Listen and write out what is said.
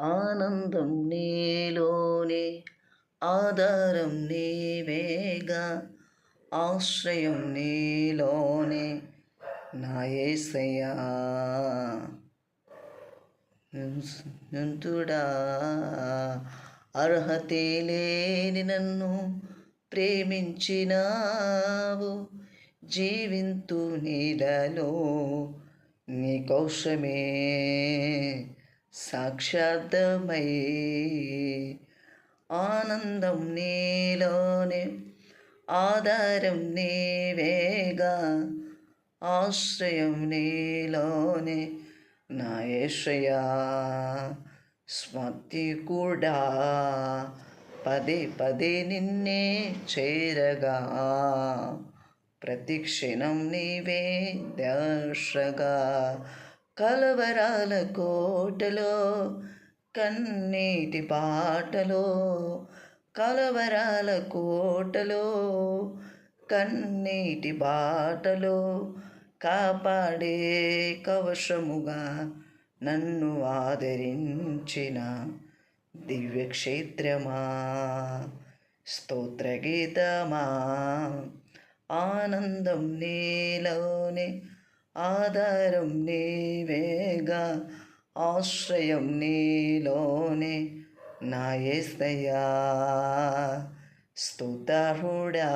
ఆనందం నీలోనే ఆధారం నీవేగా ఆశ్రయం నీలోనే నాయసయ్యా ఏసయ్యా. అర్హతే లేని నన్ను ప్రేమించినావు జీవింతు నీలలో నీ కౌశమే. సాక్షార్థమై ఆనందం నీలోనే ఆధారం నీవేగా ఆశ్రయం నీలోనే. నా స్మృతి కూడా పదే పదే నిన్నే చేరగా. ప్రతి క్షణం నీవే దర్శగా. కలవరాల కోటలో కన్నీటి పాటలో కలవరాల కోటలో కన్నీటి బాటలో కాపాడే కవశముగా నన్ను ఆదరించిన దివ్యక్షేత్రమా. స్తోత్రగీతమా. ఆనందం నీలోనే ఆధారం నీవేగా ఆశ్రయం నీలోనే నా ఏస్తయ్యా స్తుతహుడా